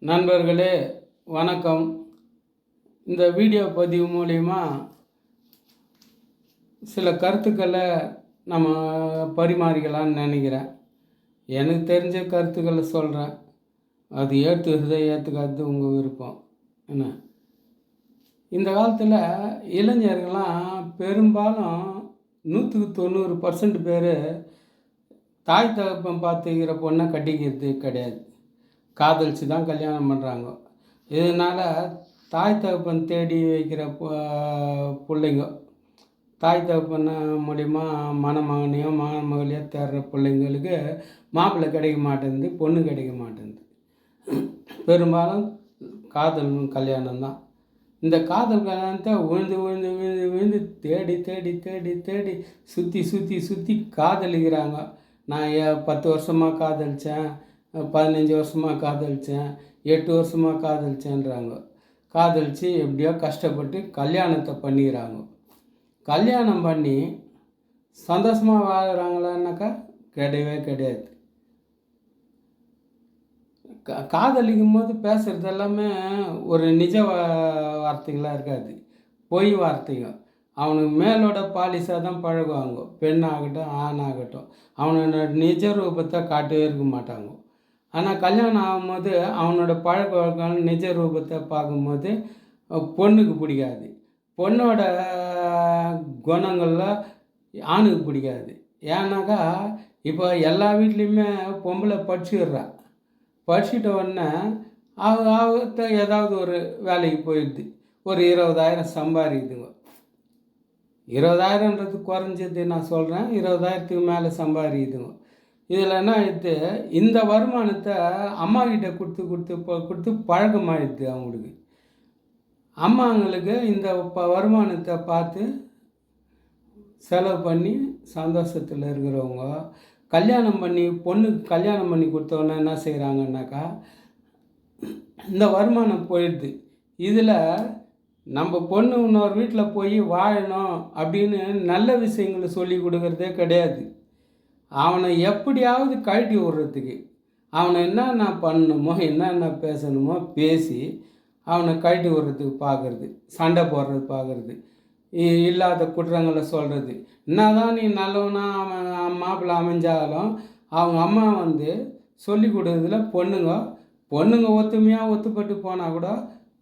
நண்பர்களே வணக்கம். இந்த வீடியோ பதிவு மூலிமா சில கருத்துக்களை நம்ம பரிமாறிக்கலாம்னு நினைக்கிறேன். எனக்கு தெரிஞ்ச கருத்துக்களை சொல்கிறேன் அது ஏற்றுக்கிறதோ ஏற்றுக்காதது உங்கள் விருப்பம். என்ன? இந்த காலத்தில் இளைஞர்கள்லாம் பெரும்பாலும் நூற்றுக்கு தொண்ணூறு பர்சன்ட் பேர் தாய் தகப்பம் பார்த்துக்கிற பொண்ணை கட்டிக்கிறது கிடையாது. காதலிச்சு தான் கல்யாணம் பண்ணுறாங்க இதனால் தாய் தகப்பன் தேடி வைக்கிற பிள்ளைங்க தாய் தகப்பன் மூலிமா மணமகனையோ மணமகளையோ தேடுற பிள்ளைங்களுக்கு மாப்பிள்ளை கிடைக்க மாட்டேங்குது பொண்ணு கிடைக்க மாட்டேங்குது. பெரும்பாலும் காதல் கல்யாணம் தான். இந்த காதல் கல்யாணத்தை விழுந்து விழுந்து விழுந்து விழுந்து தேடி தேடி தேடி தேடி சுற்றி சுற்றி சுற்றி காதலிக்கிறாங்க. நான் ஏ பத்து வருஷமாக காதலித்தேன் பதினஞ்சு வருஷமாக காதலிச்சேன் எட்டு வருஷமாக காதலிச்சேன்றாங்க. காதலித்து எப்படியோ கஷ்டப்பட்டு கல்யாணத்தை பண்ணிக்கிறாங்க. கல்யாணம் பண்ணி சந்தோஷமாக வாழ்கிறாங்களான்னாக்கா கிடையவே கிடையாது. கா காதலிக்கும் போது பேசுகிறது எல்லாமே ஒரு நிஜ வார்த்தைகளாக இருக்காது. பொய் வார்த்தைங்க அவனுக்கு மேலோட பாலிசாக தான் பழகுவாங்க. பெண்ணாகட்டும் ஆணாகட்டும். அவனோட நிஜ ரூபத்தை காட்டவே இருக்க மாட்டாங்க. ஆனால் கல்யாணம் ஆகும்போது அவனோட பழக்க வழக்கம் நிஜ ரூபத்தை பார்க்கும்போது பொண்ணுக்கு பிடிக்காது. பொண்ணோட குணங்களில் ஆணுக்கு பிடிக்காது. ஏன்னாக்கா இப்போ எல்லா வீட்லேயுமே பொம்பளை படிச்சுடுறா. படிச்சுட்ட உடனே அவ அவத்த ஏதாவது ஒரு வேலைக்கு போயிடுது. ஒரு இருபதாயிரம் சம்பாதிக்குதுங்க. இருபதாயிரன்றது குறைஞ்சது நான் சொல்கிறேன் இருபதாயிரத்துக்கு மேலே சம்பாதிக்குதுங்க. இதில் என்ன ஆயிடுது இந்த வருமானத்தை அம்மா கிட்ட கொடுத்து கொடுத்து கொடுத்து பழக்கமாயிடுது அவங்களுக்கு. அம்மாங்களுக்கு இந்த ப வருமானத்தை பார்த்து செலவு பண்ணி சந்தோஷத்தில் இருக்கிறவங்க கல்யாணம் பண்ணி பொண்ணுக்கு கல்யாணம் பண்ணி கொடுத்தவொன்னே என்ன செய்கிறாங்கன்னாக்கா இந்த வருமானம் போயிடுது. இதில் நம்ம பொண்ணு இன்னொரு வீட்டில் போய் வாழணும் அப்படின்னு நல்ல விஷயங்களை சொல்லி கொடுக்கறதே கிடையாது. அவனை எப்படியாவது கழட்டி விடுறதுக்கு. அவனை என்னென்ன பண்ணணுமோ என்னென்ன பேசணுமோ பேசி அவனை கழட்டி விடுறதுக்கு பார்க்குறது சண்டை போடுறது பார்க்குறது இல்லாத குற்றங்களை சொல்கிறது என்னதான் நீ நல்லவனா அவன் மாப்பிள்ளை அமைஞ்சாலும் அவங்க அம்மா வந்து சொல்லி கொடுக்குறதுல பொண்ணுங்க பொண்ணுங்க ஒத்துமையாக ஒத்துப்பட்டு போனால் கூட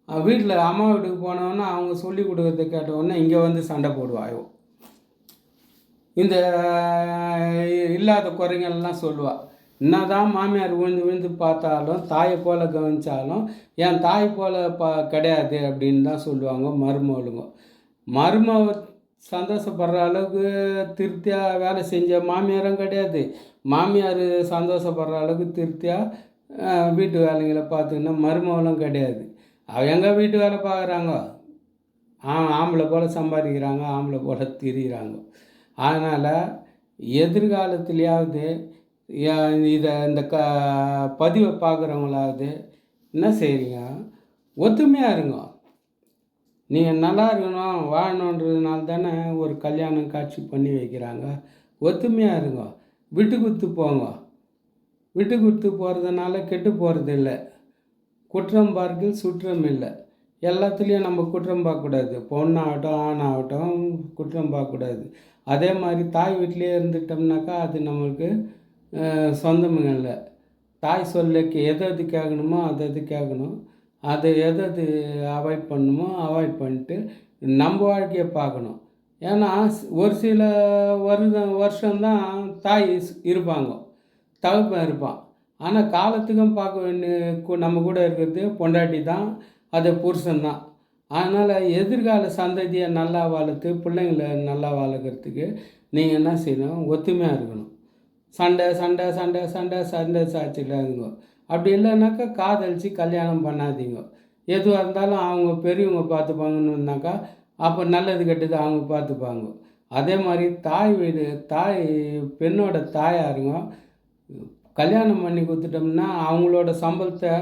வீட்டில் அம்மா வீட்டுக்கு போனவொன்னே அவங்க சொல்லி கொடுக்கறத கேட்டவுடனே இங்கே வந்து சண்டை போடுவாயோ? இந்த இல்லாத குறைங்கள்லாம் சொல்லுவாள் என்னதான் மாமியார் விழுந்து விழுந்து பார்த்தாலும் தாயை போல் கவனித்தாலும் என் தாய் போல் பா கிடையாது அப்படின்னு தான் சொல்லுவாங்க மருமகளுங்க. மருமக சந்தோஷப்படுற அளவுக்கு திருப்தியாக வேலை செஞ்ச மாமியாரும் கிடையாது. மாமியார் சந்தோஷப்படுற அளவுக்கு திருப்தியாக வீட்டு வேலைங்களை பார்த்துக்கின்னா மருமகளும் கிடையாது. அவ எங்கே வீட்டு வேலை பார்க்குறாங்க? ஆ ஆம்பளை போல் சம்பாதிக்கிறாங்க ஆம்பளை போல் திரிகிறாங்க அதனால் எதிர்காலத்துலேயாவது இதை இந்த க பதிவை பார்க்குறவங்களாவது என்ன செய்யுங்க ஒத்துமையாக இருங்க. நீங்கள் நல்லா இருக்கணும் வாழணுன்றதுனால தானே ஒரு கல்யாணம் காட்சி பண்ணி வைக்கிறாங்க. ஒத்துமையாக இருங்க. விட்டு கொடுத்து போங்க. விட்டு கொடுத்து போகிறதுனால கெட்டு போகிறது இல்லை. குற்றம் பார்க்கில் சுற்றம் இல்லை. எல்லாத்துலேயும் நம்ம குற்றம் பார்க்கக்கூடாது. பொண்ணாகட்டும் ஆணாகட்டும் குற்றம் பார்க்கக்கூடாது. அதே மாதிரி தாய் வீட்டிலே இருந்துட்டோம்னாக்கா அது நம்மளுக்கு சொந்தமும் இல்லை. தாய் சொல்லுக்கு எது எது கேட்கணுமோ அது அது கேட்கணும் அது எது எது அவாய்ட் பண்ணணுமோ அவாய்ட் பண்ணிட்டு நம்ம வாழ்க்கையை பார்க்கணும். ஏன்னா ஒரு சில வருடம் வருஷம்தான் தாய் இருப்பாங்க. தகப்பன் இருப்பான். ஆனால் காலத்துக்கும் பார்க்க வேண்டிய நம்ம கூட இருக்கிறது பொண்டாட்டி தான் அது புருஷன்தான். அதனால் எதிர்கால சந்ததியை நல்லா வளர்த்து பிள்ளைங்களை நல்லா வளர்க்குறதுக்கு நீங்கள் என்ன செய்யணும்? ஒத்துமையாக இருக்கணும். சண்டை சண்டை சண்டை சண்டை சண்டை சாச்சிடாதீங்க அப்படி இல்லைனாக்கா காதலிச்சு கல்யாணம் பண்ணாதீங்க. எதுவாக இருந்தாலும் அவங்க பெரியவங்க பார்த்துப்பாங்கன்னுனாக்கா அப்போ நல்லது கெட்டது அவங்க பார்த்துப்பாங்க. அதே மாதிரி தாய் வீடு தாய் பெண்ணோட தாயாருங்க கல்யாணம் பண்ணி கொடுத்துட்டோம்னா அவங்களோட சம்பளத்தை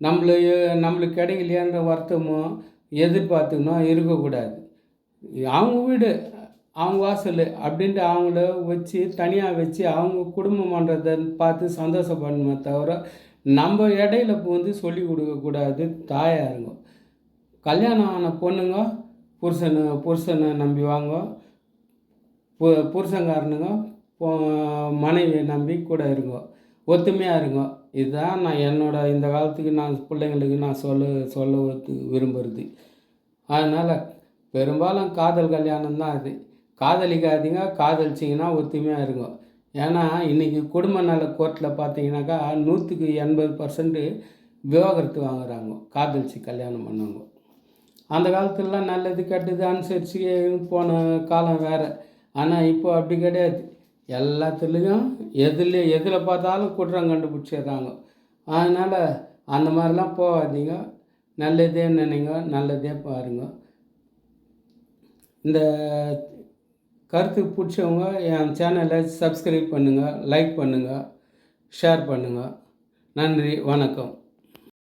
நம்மளு நம்மளுக்கு கிடைக்கலையான்ற வருத்தமும் எதிர்பார்த்துக்கணும் இருக்கக்கூடாது. அவங்க வீடு அவங்க வாசல் அப்படின்ட்டு அவங்கள வச்சு தனியாக வச்சு அவங்க குடும்பம் பார்த்து சந்தோஷப்படணுமே தவிர நம்ம இடையில வந்து சொல்லி கொடுக்கக்கூடாது தாயாருங்க கல்யாணம் ஆன பொண்ணுங்க புருஷனை புருஷனை நம்பி வாங்க. பு புருஷங்காரனுங்க மனைவியை நம்பி கூட இருங்க. ஒத்துமையாக இருங்க. இதுதான் நான் என்னோட இந்த காலத்துக்கு நான் பிள்ளைங்களுக்கு நான் சொல்ல சொல்ல விரும்புகிறது அதனால் பெரும்பாலும் காதல் கல்யாணம் தான் அது. காதலிக்காதீங்க காதலிச்சிங்கன்னா ஒத்துமையாக இருக்கும் ஏன்னா இன்றைக்கி குடும்ப நல கோர்ட்டில் பார்த்தீங்கன்னாக்கா நூற்றுக்கு எண்பது பர்சன்ட்டு விவாகரத்து வாங்குறாங்க காதலிச்சு கல்யாணம் பண்ணவங்க. அந்த காலத்துலலாம் நல்லது கெட்டது அனுசரித்து போன காலம் வேறு. ஆனால் இப்போ அப்படி கிடையாது. எல்லாத்துலேயும் எதில் எதில் பார்த்தாலும் குற்றம் கண்டுபிடிச்சிடுறாங்க. அதனால் அந்த மாதிரிலாம் போகாதீங்க. நல்லதே நினைங்க நல்லதே பாருங்க. இந்த கருத்து பிடிச்சவங்க என் சேனலை சப்ஸ்கிரைப் பண்ணுங்கள் லைக் பண்ணுங்கள் ஷேர் பண்ணுங்கள் நன்றி வணக்கம்.